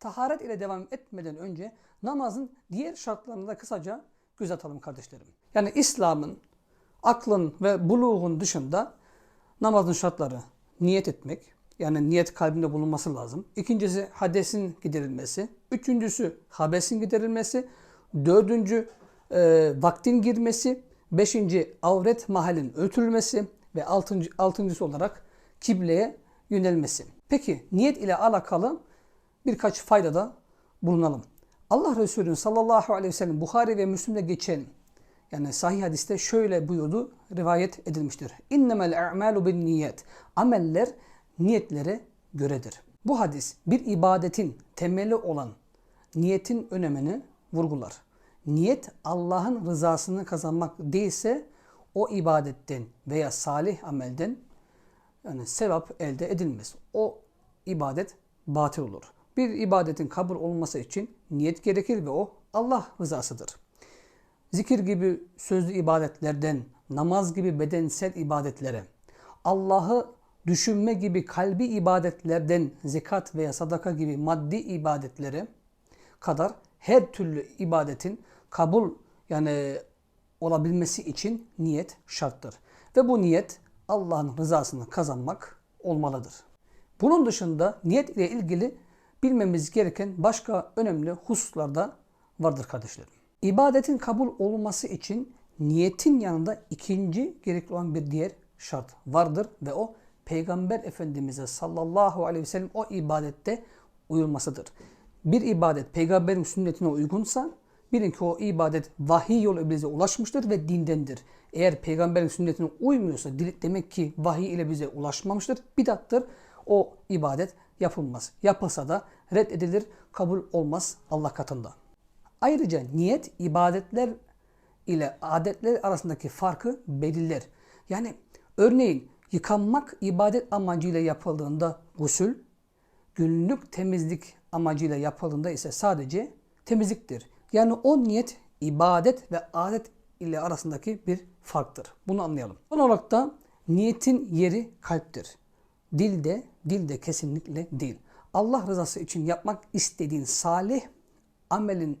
taharet ile devam etmeden önce namazın diğer şartlarını da kısaca göz atalım kardeşlerim. Yani İslam'ın, aklın ve buluğun dışında namazın şartları niyet etmek, yani niyet kalbinde bulunması lazım. İkincisi hadesin giderilmesi. Üçüncüsü habesin giderilmesi. Dördüncü e, vaktin girmesi. Beşinci avret mahallin ötürülmesi. Ve altıncı, altıncısı olarak kibleye yönelmesi. Peki niyet ile alakalı birkaç faydada bulunalım. Allah Resulü sallallahu aleyhi ve sellem Buhari ve Müslim'de geçen yani sahih hadiste şöyle buyurdu, rivayet edilmiştir. İnnemel a'malu bin niyet. Ameller niyetlere göredir. Bu hadis bir ibadetin temeli olan niyetin önemini vurgular. Niyet Allah'ın rızasını kazanmak değilse o ibadetten veya salih amelden yani sevap elde edilmez. O ibadet batıl olur. Bir ibadetin kabul olması için niyet gerekir ve o Allah rızasıdır. Zikir gibi sözlü ibadetlerden, namaz gibi bedensel ibadetlere, Allah'ı düşünme gibi kalbi ibadetlerden, zekat veya sadaka gibi maddi ibadetlere kadar her türlü ibadetin kabul yani olabilmesi için niyet şarttır. Ve bu niyet Allah'ın rızasını kazanmak olmalıdır. Bunun dışında niyet ile ilgili bilmemiz gereken başka önemli hususlar da vardır kardeşlerim. İbadetin kabul olması için niyetin yanında ikinci gerekli olan bir diğer şart vardır ve o Peygamber Efendimiz'e sallallahu aleyhi ve sellem o ibadette uyulmasıdır. Bir ibadet peygamberin sünnetine uygunsa bilin ki o ibadet vahiy yolu bize ulaşmıştır ve dindendir. Eğer peygamberin sünnetine uymuyorsa demek ki vahiy ile bize ulaşmamıştır. Bidattır. O ibadet yapılmaz. Yapılsa da reddedilir, kabul olmaz Allah katında. Ayrıca niyet ibadetler ile adetler arasındaki farkı belirler. Yani örneğin yıkanmak ibadet amacıyla yapıldığında gusül, günlük temizlik amacıyla yapıldığında ise sadece temizliktir. Yani o niyet ibadet ve adet ile arasındaki bir farktır. Bunu anlayalım. Son olarak da niyetin yeri kalptir. Dilde, dilde kesinlikle değil. Allah rızası için yapmak istediğin salih amelin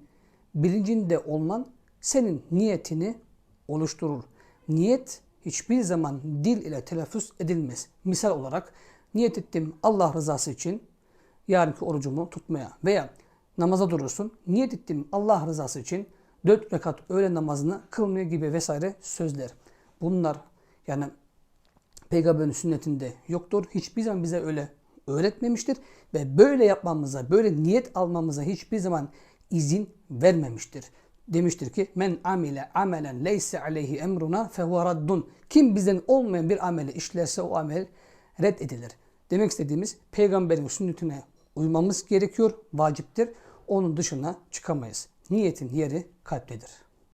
bilincinde olman senin niyetini oluşturur. Niyet hiçbir zaman dil ile telaffuz edilmez. Misal olarak niyet ettim Allah rızası için yarınki orucumu tutmaya veya namaza durursun. Niyet ettim Allah rızası için dört rekat öğle namazını kılmaya gibi vesaire sözler. Bunlar yani peygamberin sünnetinde yoktur. Hiçbir zaman bize öyle öğretmemiştir ve böyle yapmamıza, böyle niyet almamıza hiçbir zaman izin vermemiştir. Demiştir ki men amile amelen leyse aleyhi emruna fehuve raddun. Kim bizden olmayan bir ameli işlerse o amel reddedilir. Demek istediğimiz peygamberin sünnetine uymamız gerekiyor, vaciptir. Onun dışına çıkamayız. Niyetin yeri kalptedir.